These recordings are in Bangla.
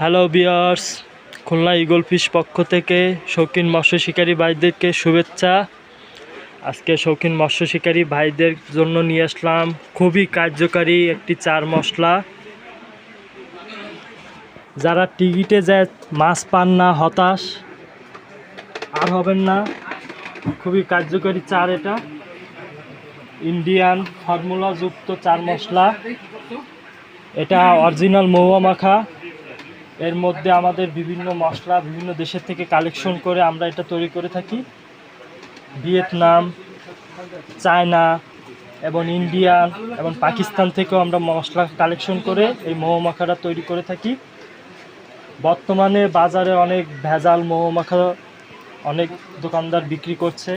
Hello viewers Khulna eagle fish পক্ষ থেকে শৌখিন মৎস্য শিকারী ভাইদেরকে শুভেচ্ছা। আজকে শৌখিন মৎস্য শিকারী ভাইদের জন্য নিয়ে আসলাম খুবই কার্যকারী একটি চার মশলা। যারা টিকিটে যায় মাছ পান না, হতাশ, আর হবেন না, খুবই কার্যকারী চার এটা। ইন্ডিয়ান ফর্মুলাযুক্ত চার মশলা। এটা অরিজিনাল মহুয়া মাখা। এর মধ্যে আমাদের বিভিন্ন মশলা বিভিন্ন দেশের থেকে কালেকশন করে আমরা এটা তৈরি করে থাকি। ভিয়েতনাম, চায়না এবং ইন্ডিয়ান এবং পাকিস্তান থেকেও আমরা মশলা কালেকশন করে এই মহু মাখাটা তৈরি করে থাকি। বর্তমানে বাজারে অনেক ভেজাল মহু মাখা অনেক দোকানদার বিক্রি করছে।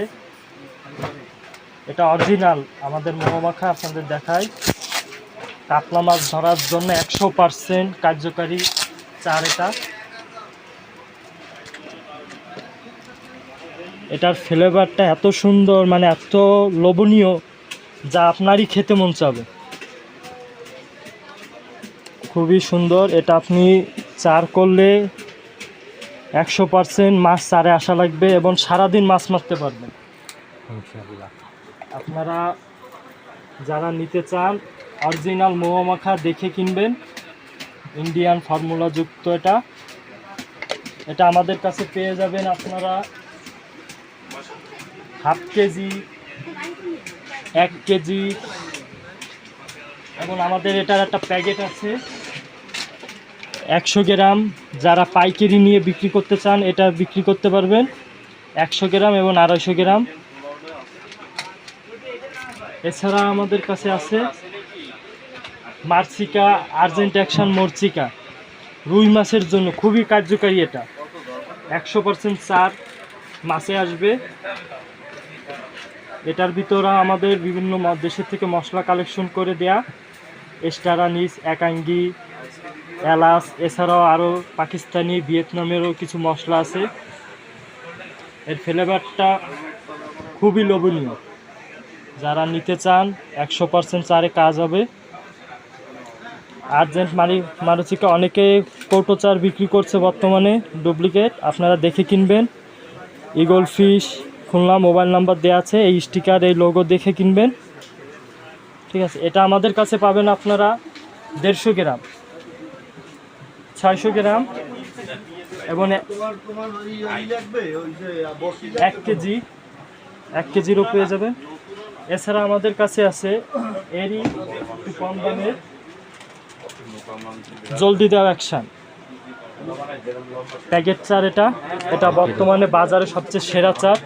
এটা অরিজিনাল, আমাদের মহু মাখা আপনাদের দেখায় কাতলা মাছ ধরার জন্য একশো পার্সেন্ট কার্যকারী চার এটা। এটার ফ্লেভারটা এত সুন্দর মানে এত লোভনীয় যা আপনারই খেতে মন চাবে। খুবই সুন্দর এটা আপনি চার করলে একশো পার্সেন্ট মাছ চারে আসা লাগবে এবং সারাদিন মাছ মারতে পারবেন। আপনারা যারা নিতে চান অরিজিনাল মোয়া মাখা দেখে কিনবেন। ইন্ডিয়ান ফর্মুলাযুক্ত এটা। এটা আমাদের কাছে পেয়ে যাবেন আপনারা হাফ কেজি, এক কেজি। এবং আমাদের এটার একটা প্যাকেট আছে, একশো গ্রাম। যারা পাইকারি নিয়ে বিক্রি করতে চান, এটা বিক্রি করতে পারবেন। একশো গ্রাম এবং আড়াইশো গ্রাম। এছাড়া আমাদের কাছে আছে মার্সিকা, আর্জেন্ট অ্যাকশন মরচিকা রুই মাছের জন্য খুবই কার্যকারী এটা। একশো পার্সেন্ট চার মাছে আসবে। এটার ভিতরে আমাদের বিভিন্ন দেশের থেকে মশলা কালেকশন করে দেয়া। এস্টারানিস একাঙ্গি, এলাচ, এছাড়াও আরও পাকিস্তানি, ভিয়েতনামেরও কিছু মশলা আছে। এর ফ্লেভারটা খুবই লোভনীয়। যারা নিতে চান, একশো পার্সেন্ট চারে কাজ হবে। আর্জেন্ট মারি মারুচিকা অনেকে কৌটো চার বিক্রি করছে বর্তমানে, ডুপ্লিকেট, আপনারা দেখে কিনবেন। Eagle fish, Khulna mobile number দেওয়া আছে, এই স্টিকার, এই লোগো দেখে কিনবেন। ঠিক আছে, এটা আমাদের কাছে পাবেন আপনারা দেড়শো গ্রাম। ছয়শো গ্রাম। এবং এক কেজি, এক কেজিরও পেয়ে যাবেন। এছাড়া আমাদের কাছে আছে এরই একটু কম দামের জলদি দেওয়া অ্যাকশান প্যাকেট চার এটা। এটা বর্তমানে বাজারে সবচেয়ে সেরা চার।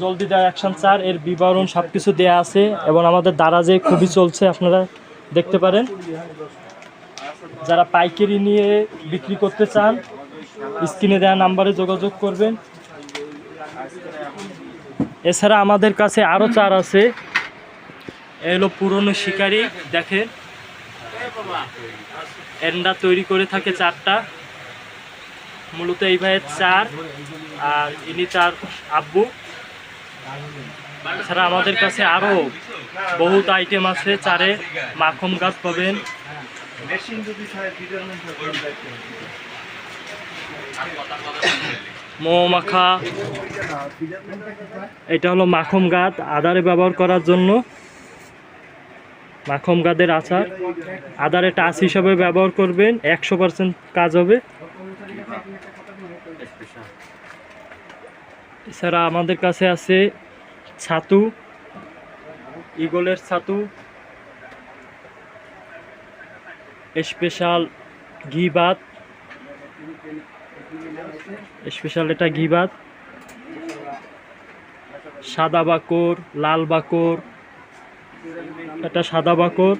জলদি দেওয়া অ্যাকশন চার। এর বিবরণ সব কিছু দেওয়া আছে এবং আমাদের দারাজে খুবই চলছে, আপনারা দেখতে পারেন। যারা পাইকারি নিয়ে বিক্রি করতে চান, স্ক্রিনে দেওয়া নাম্বারে যোগাযোগ করবেন। এছাড়া আমাদের কাছে আরও চার আছে। এ হলো পুরনো শিকারি, দেখেন। এন্ডা তৈরি করে থাকে চারটা। মূলত এই ভাইয়ের চার আর ইনি চার আব্বু। এছাড়া আমাদের কাছে আরও বহুত আইটেম আছে, চারে মাখন গাছ পাবেন। মৌমাখা, এটা হলো মাখম গাছ, আদারে ব্যবহার করার জন্য। মাখম গাদের আচার। আদারে টাচ হিসাবে ব্যবহার করবেন, একশো পার্সেন্ট কাজ হবে। এছাড়া আমাদের কাছে আছে ছাতু ইগলের ছাতু, স্পেশাল ঘি ভাত, স্পেশাল এটা ঘি ভাত, সাদা বাকর, লাল বাকর এটা সাদা বাকর।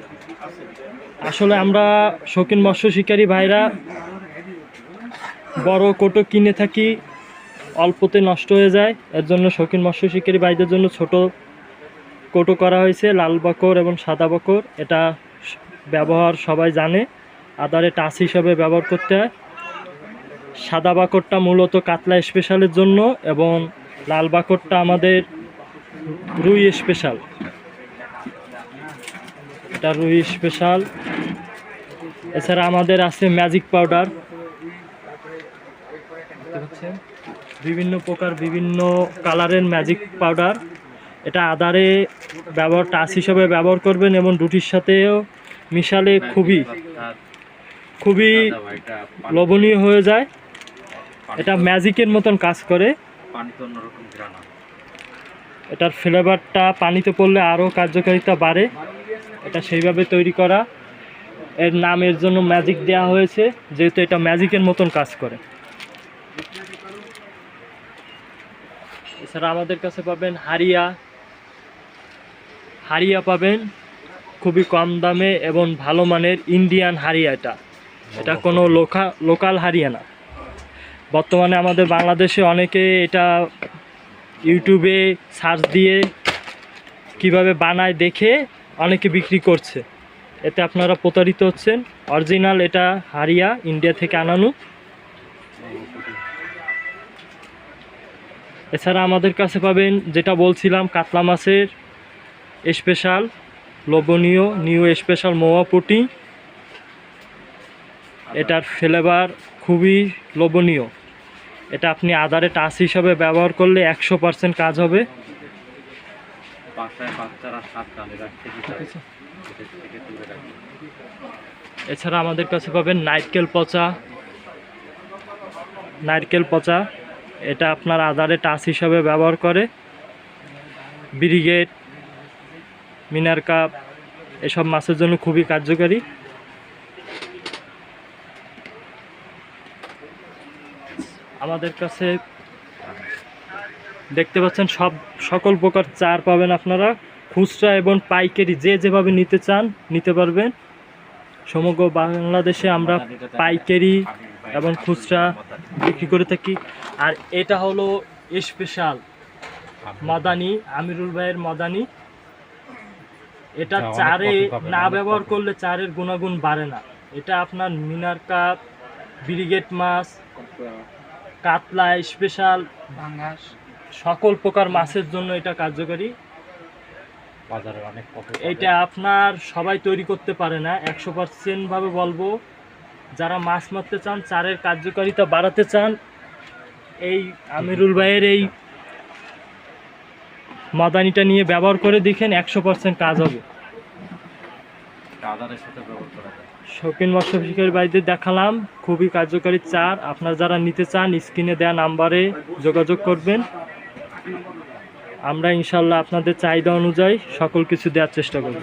আসলে আমরা শৌখিন মৎস্য শিকারী ভাইরা বড় কোটো কিনে থাকি, অল্পতে নষ্ট হয়ে যায়। এর জন্য শৌখিন মৎস্য শিকারী ভাইদের জন্য ছোট কোটো করা হয়েছে, লাল বাকর এবং সাদা বাকর। এটা ব্যবহার সবাই জানে, আদারে টাচ হিসাবে ব্যবহার করতে হয়। সাদা বাকরটা মূলত কাতলা স্পেশালের জন্য এবং লাল বাকরটা আমাদের রুই স্পেশাল এটা রুই স্পেশাল। এছাড়া আমাদের আছে ম্যাজিক পাউডার। বিভিন্ন প্রকার বিভিন্ন কালারের ম্যাজিক পাউডার। এটা আদারে ব্যবহার টাচ হিসাবে ব্যবহার করবেন এবং রুটির সাথেও মিশালে খুবই খুবই লোভনীয় হয়ে যায়। এটা ম্যাজিকের মতন কাজ করে। এটার ফ্লেভারটা পানিতে পড়লে আরও কার্যকারিতা বাড়ে। এটা সেইভাবে তৈরি করা। এর নামের জন্য ম্যাজিক দেওয়া হয়েছে, যেহেতু এটা ম্যাজিকের মতন কাজ করে। এছাড়া আমাদের কাছে পাবেন হারিয়া। হারিয়া পাবেন খুবই কম দামে এবং ভালো মানের ইন্ডিয়ান হারিয়া এটা। এটা কোনো লোকা লোকাল হারিয়া না। বর্তমানে আমাদের বাংলাদেশে অনেকে এটা ইউটিউবে সার্চ দিয়ে কীভাবে বানায় দেখে অনেকে বিক্রি করছে। এতে আপনারা প্রতারিত হচ্ছেন। অরিজিনাল এটা হারিয়া, ইন্ডিয়া থেকে আনানো। এছাড়া আমাদের কাছে পাবেন যেটা বলছিলাম, কাতলা মাছের স্পেশাল লোভনীয় নিউ স্পেশাল মোয়া পুটি। এটার ফ্লেভার খুবই লোভনীয় এটা আপনি আদারে টাচ হিসাবে ব্যবহার করলে একশো পার্সেন্ট কাজ হবে। বাসায় বাচ্চারা সাবধানে রাখতে দিতে থেকে দূরে রাখতে এছাড়া আমাদের কাছে পাবেন নারকেল পচা। নারকেল পচা। এটা আপনার আদারে টাচ হিসাবে ব্যবহার করে। ব্রিগেড মিনার কাপ এসব মাছের জন্য খুবই কার্যকারী। আমাদের কাছে দেখতে পাচ্ছেন সব সকল প্রকার চার পাবেন আপনারা। খুচরা এবং পাইকারি যে যেভাবে নিতে চান নিতে পারবেন। সমগ্র বাংলাদেশে আমরা পাইকারি এবং খুচরা বিক্রি করে থাকি। আর এটা হলো স্পেশাল মাদানি আমিরুল ভাইয়ের মাদানি। এটা এটা চারে না ব্যবহার করলে চারের গুণাগুণ বাড়ে না। এটা আপনার মিনার কাপ ব্রিগেড মাছ কাতলা স্পেশাল সকল প্রকার মাছের জন্য এটা কার্যকারী। বাজারে অনেক এটা আপনার সবাই তৈরি করতে পারে না একশো পার্সেন্ট ভাবে বলব। যারা মাছ মারতে চান চারের কার্যকারিতা বাড়াতে চান এই আমিরুল ভাইয়ের এই মাদানিটা নিয়ে ব্যবহার করে দেখেন একশো পার্সেন্ট কাজ হবে। শৌখিন মৎস্য শিকারী বাড়িতে দেখালাম খুবই কার্যকারী চার। আপনারা যারা নিতে চান স্ক্রিনে দেওয়া নাম্বারে যোগাযোগ করবেন। আমরা ইনশাল্লাহ আপনাদের চাহিদা অনুযায়ী সকল কিছু দেওয়ার চেষ্টা করব।